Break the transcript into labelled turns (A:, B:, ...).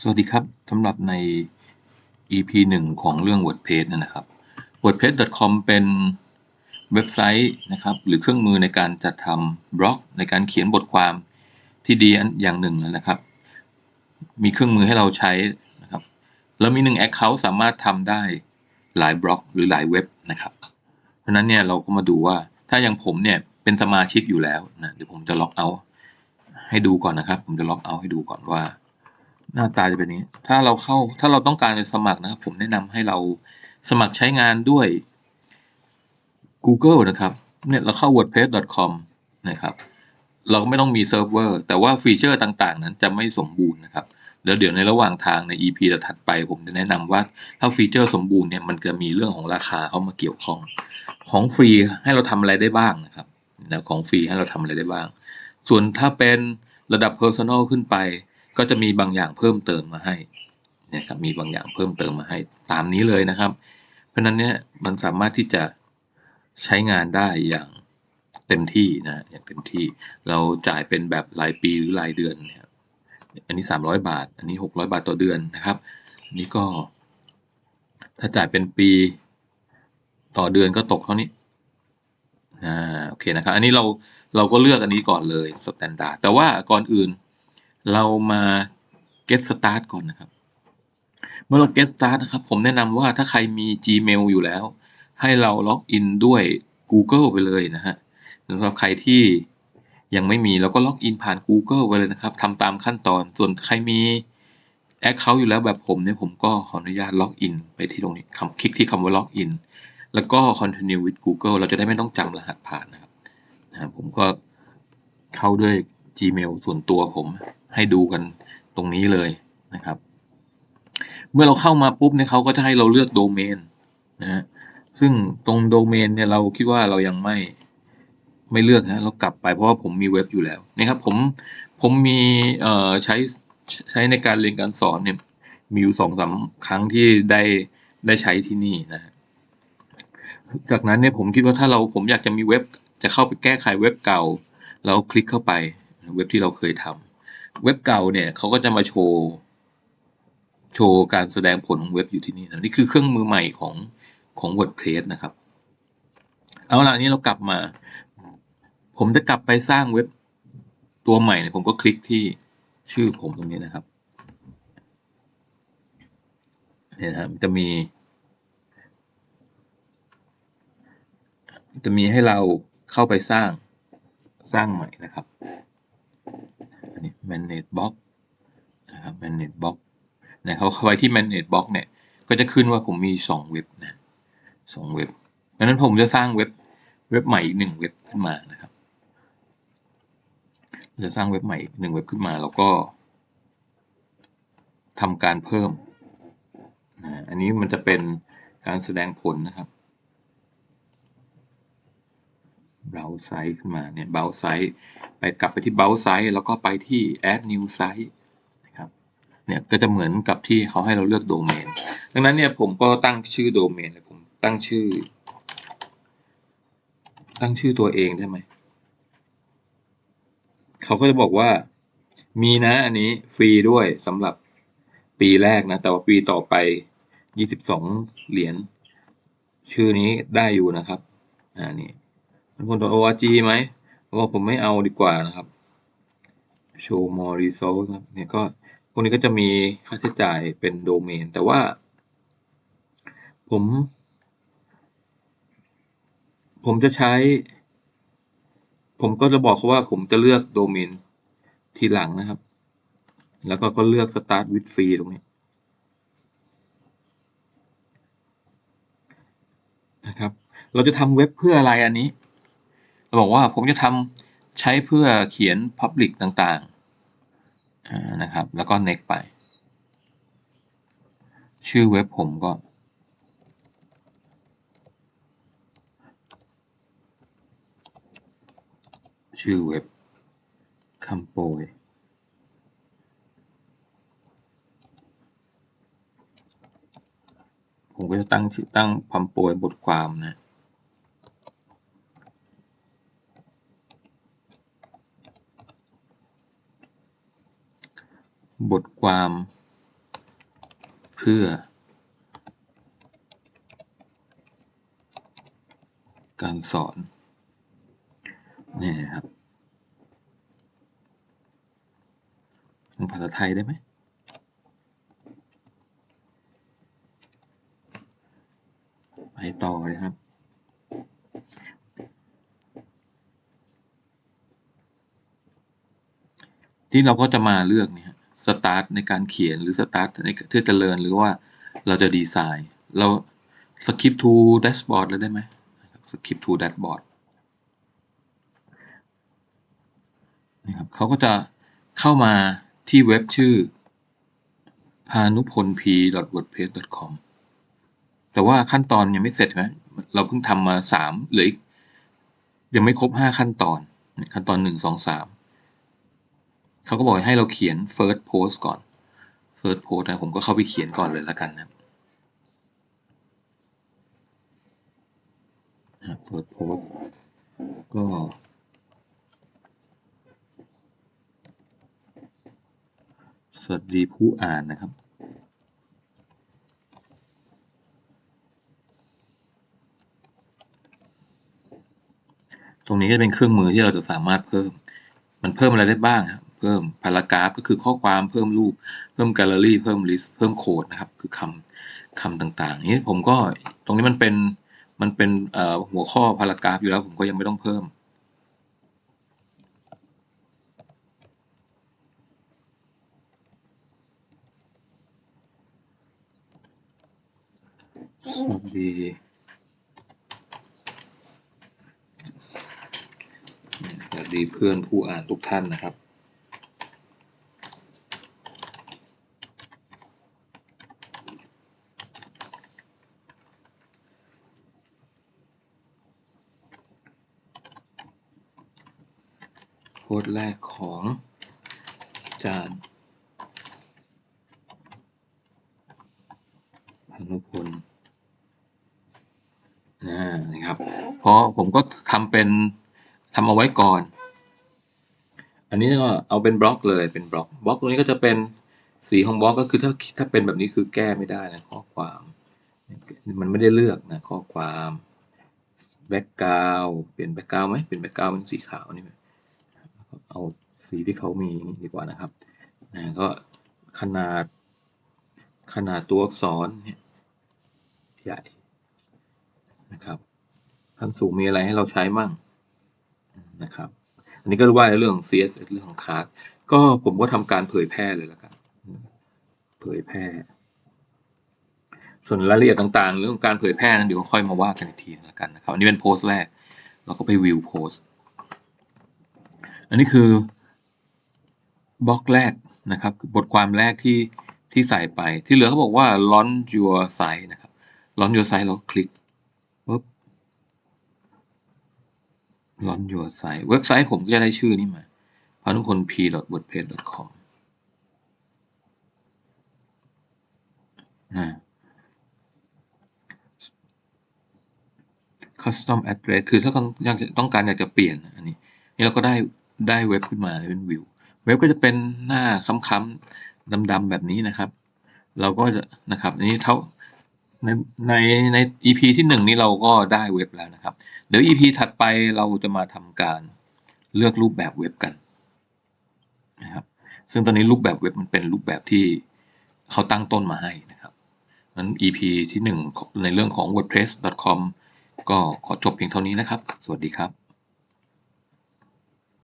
A: สวัสดีครับสำหรับใน EP หนึ่งของเรื่อง WordPress นะครับ WordPress.com เป็นเว็บไซต์นะครับหรือเครื่องมือในการจัดทำบล็อก ในการเขียนบทความที่ดีอย่างหนึ่งนะครับ มีเครื่องมือให้เราใช้นะครับแล้วมีหนึ่ง Account สามารถทำได้หลายบล็อกหรือหลายเว็บนะครับ เพราะนั้นเนี่ยเราก็มาดูว่าถ้าอย่างผมเนี่ยเป็นสมาชิกอยู่แล้วนะเดี๋ยวผมจะล็อกเอาให้ดูก่อนนะครับ ผมจะล็อกเอาให้ดูก่อนว่า หน้าตาจะเป็นอย่างนี้ ถ้าเราเข้า ถ้าเราต้องการจะสมัครนะครับ ผมแนะนำให้เราสมัครใช้งานด้วย Google นะครับ เนี่ยเราเข้า wordpress.com นะครับ เราก็ไม่ต้องมีเซิร์ฟเวอร์ แต่ว่าฟีเจอร์ต่างๆ นั้นจะไม่สมบูรณ์นะครับ แล้วเดี๋ยวในระหว่างทางใน EP ถัดไป ผมจะแนะนำว่าถ้าฟีเจอร์สมบูรณ์เนี่ย มันจะมีเรื่องของราคาเข้ามาเกี่ยวข้อง ของฟรีให้เราทำอะไรได้บ้างนะครับนะของฟรีให้เราทำอะไรได้บ้าง ส่วนถ้าเป็นระดับ Personal ขึ้นไป ก็จะมีบางอย่างเพิ่มเติมมาให้นี่ยครับมีบางอย่างเพิ่มเติมมาให้ตามนี้เลยนะครับ เพราะฉะนั้นเนี่ยมันสามารถที่จะใช้งานได้อย่างเต็มที่นะอย่างเต็มที่เราจ่ายเป็นแบบรายปีหรือรายเดือนเนี่ยอันนี้สามร้อยบาท อันนี้หกร้อยบาทต่อเดือนนะครับอันนี้ก็ ถ้าจ่ายเป็นปีต่อเดือนก็ตกเท่านี้อ่าโอเคนะครับ อันนี้เราเราก็เลือกอันนี้ก่อนเลยสแตนดาร์ดแต่ว่าก่อนอื่น เรามา get start ก่อนนะครับ เมื่อเรา get start นะครับ ผมแนะนำว่าถ้าใครมี Gmail อยู่แล้ว ให้เราล็อกอินด้วย Google ไปเลยนะฮะสำหรับใครที่ยังไม่มีเราก็ล็อกอินผ่าน Google ไปเลยนะครับทำตามขั้นตอน ส่วนใครมี Account อยู่แล้วแบบผมเนี่ยผมก็ขออนุญาตล็อกอินไปที่ตรงนี้คำคลิกที่คำว่าล็อกอินแล้วก็ continue with Google เราจะได้ไม่ต้องจำรหัสผ่านนะครับนะผมก็เข้าด้วย Gmail ส่วนตัวผม ให้ดูกันตรงนี้เลยนะครับ เมื่อเราเข้ามาปุ๊บเนี่ยเขาก็จะให้เราเลือกโดเมนนะฮะซึ่งตรงโดเมนเนี่ยเราคิดว่าเรายังไม่ไม่เลือกนะเรากลับไปเพราะว่าผมมีเว็บอยู่แล้วนะครับผมผมมีเอ่อใช้ใช้ในการเรียนการสอนเนี่ยมีอยู่สองสาครั้งที่ได้ได้ใช้ที่นี่นะฮะจากนั้นเนี่ยผมคิดว่าถ้าเราผมอยากจะมีเว็บจะเข้าไปแก้ไขเว็บเก่า เราคลิกเข้าไปเว็บที่เราเคยทำ เว็บเก่าเนี่ยเขาก็จะมาโชว์โชว์การแสดงผลของเว็บอยู่ที่นี่นะนี่คือเครื่องมือใหม่ของของ WordPress นะครับ เอาล่ะนี้เรากลับมา ผมจะกลับไปสร้างเว็บตัวใหม่เนี่ยผมก็คลิกที่ชื่อผมตรงนี้นะครับเนี่ยนะครับจะมี จะมีให้เราเข้าไปสร้างสร้างใหม่นะครับ manage box นะครับ manage box นะเขาเข้าไปที่ manage box เนี่ย ก็จะขึ้นว่าผมมีสองเว็บนะสองเว็บดังนั้นผมจะสร้างเว็บเว็บใหม่อีกหนึ่งเว็บขึ้นมานะครับ จะสร้างเว็บใหม่หนึ่งเว็บขึ้นมาแล้วก็ทำการเพิ่มนะอันนี้มันจะเป็นการแสดงผลนะครับ browse site ขึ้นมาเนี่ย browse site ไปกลับไปที่ browse site แล้วก็ไปที่ add new site นะครับเนี่ยก็จะเหมือนกับที่เขาให้เราเลือกโดเมนดังนั้นเนี่ยผมก็ตั้งชื่อโดเมนเลยผมตั้งชื่อ ตั้งชื่อตัวเองได้ไหมเขาก็จะบอกว่ามีนะอันนี้ฟรีด้วยสำหรับปีแรกนะ แต่ว่าปีต่อไป 22 เหรียญชื่อนี้ได้อยู่นะครับ อ่านี่ คนตัว org ไหมว่าผมไม่เอาดีกว่านะครับ show more resource ครับเนี่ยก็พวกนี้ก็จะมีค่าใช้จ่ายเป็นโดเมน แต่ว่า ผม ผมจะใช้ ผมก็จะบอกเขาว่าผมจะเลือกโดเมนทีหลังนะครับ แล้วก็ก็เลือก start with free ตรงนี้นะครับ เราจะทำเว็บเพื่ออะไรอันนี้ บอกว่าผมจะทำใช้เพื่อเขียน Public ต่างๆนะครับ แล้วก็ next ไป ชื่อเว็บผมก็ ชื่อเว็บคำโปรยผมก็จะตั้งตั้งคำโปรยบทความนะ บทความเพื่อการสอนนี่นครับทางภาษาไทยได้ไหมไปต่อเลยครับ ที่เราก็จะมาเลือกเนี่ย สตาร์ทในการเขียนหรือสตาร์ทในที่จะเรียนหรือว่าเราจะดีไซน์ เราสคริปต์ทูแดชบอร์ดแล้วได้ไหมสคริปต์ทูแดชบอร์ดนะครับเขาก็จะเข้ามาที่เว็บชื่อพานุพล p wordpress com แต่ว่าขั้นตอนยังไม่เสร็จนะเราเพิ่งทำมาสามเหลืออีกยังไม่ครบห้าขั้นตอน ขั้นตอนหนึ่งสองสาม เขาก็บอกให้เราเขียน first post ก่อน first post นะผมก็เข้าไปเขียนก่อนเลยแล้วกันนะ first post ก็สวัสดีผู้อ่านนะครับ ตรงนี้ก็จะเป็นเครื่องมือที่เราจะสามารถเพิ่ม มันเพิ่มอะไรได้บ้างครับ เพิ่มพารากราฟก็คือข้อความเพิ่มรูป เพิ่มแกลเลอรี่เพิ่มลิสต์เพิ่มโค้ดนะครับ คือคำคำต่างๆนี้ผมก็ตรงนี้มันเป็นมันเป็นหัวข้อพารากราฟอยู่แล้วผมก็ยังไม่ต้องเพิ่มสวัสดีสวัสดีเพื่อนผู้อ่านทุกท่านนะครับ โพสต์แรกของอาจารย์พานุพลนะครับ เพราะผมก็ทำเป็นทำเอาไว้ก่อน อันนี้ก็เอาเป็นบล็อกเลยเป็นบล็อกบล็อกตรงนี้ก็จะเป็นสีของบล็อกก็คือถ้าถ้าเป็นแบบนี้คือแก้ไม่ได้นะข้อความ มันไม่ได้เลือกนะข้อความแบ็กกราวเปลี่ยนแบ็กกราวไหมเปลี่ยนแบ็กกราวเป็นสีขาวนี่ เอาสีที่เขามีดีกว่านะครับนะก็ขนาด ขนาดตัวอักษรเนี่ยใหญ่นะครับขั้นสูงมีอะไรให้เราใช้มั่งนะครับ อันนี้ก็ว่าในเรื่องของ CSS เรื่องของคาร์ดก็ผมก็ทำการเผยแพร่เลยแล้วกัน เผยแพร่ ส่วนรายละเอียดต่างๆ เรื่องการเผยแพร่นั้นเดี๋ยวค่อยมาว่ากันอีกทีแล้วกันนะครับ อันนี้เป็นโพสต์แรก เราก็ไปวิวโพสต์ อันนี้คือบล็อกแรกนะครับ บทความแรกที่ที่ใส่ไปที่เหลือเขาบอกว่า launch your site นะครับ launch your site เราคลิกปุ๊บ launch your site เว็บไซต์ผมก็จะได้ชื่อนี้มาพานุพล p wordpress com นะ custom address คือถ้าต้องอยากต้องการอยากจะเปลี่ยนอันนี้ นี่เราก็ได้ ได้เว็บขึ้นมาเป็นวิว เว็บก็จะเป็นหน้าค้ำๆดำๆแบบนี้นะครับ เราก็จะนะครับอันนี้เท่าในในใน EP ที่หนึ่งนี้เราก็ได้เว็บแล้วนะครับ เดี๋ยว EP ถัดไปเราจะมาทำการเลือกรูปแบบเว็บกันนะครับ ซึ่งตอนนี้รูปแบบเว็บมันเป็นรูปแบบที่เขาตั้งต้นมาให้นะครับนั้น EP ที่หนึ่งในเรื่องของ wordpress.com ก็ขอจบเพียงเท่านี้นะครับ สวัสดีครับ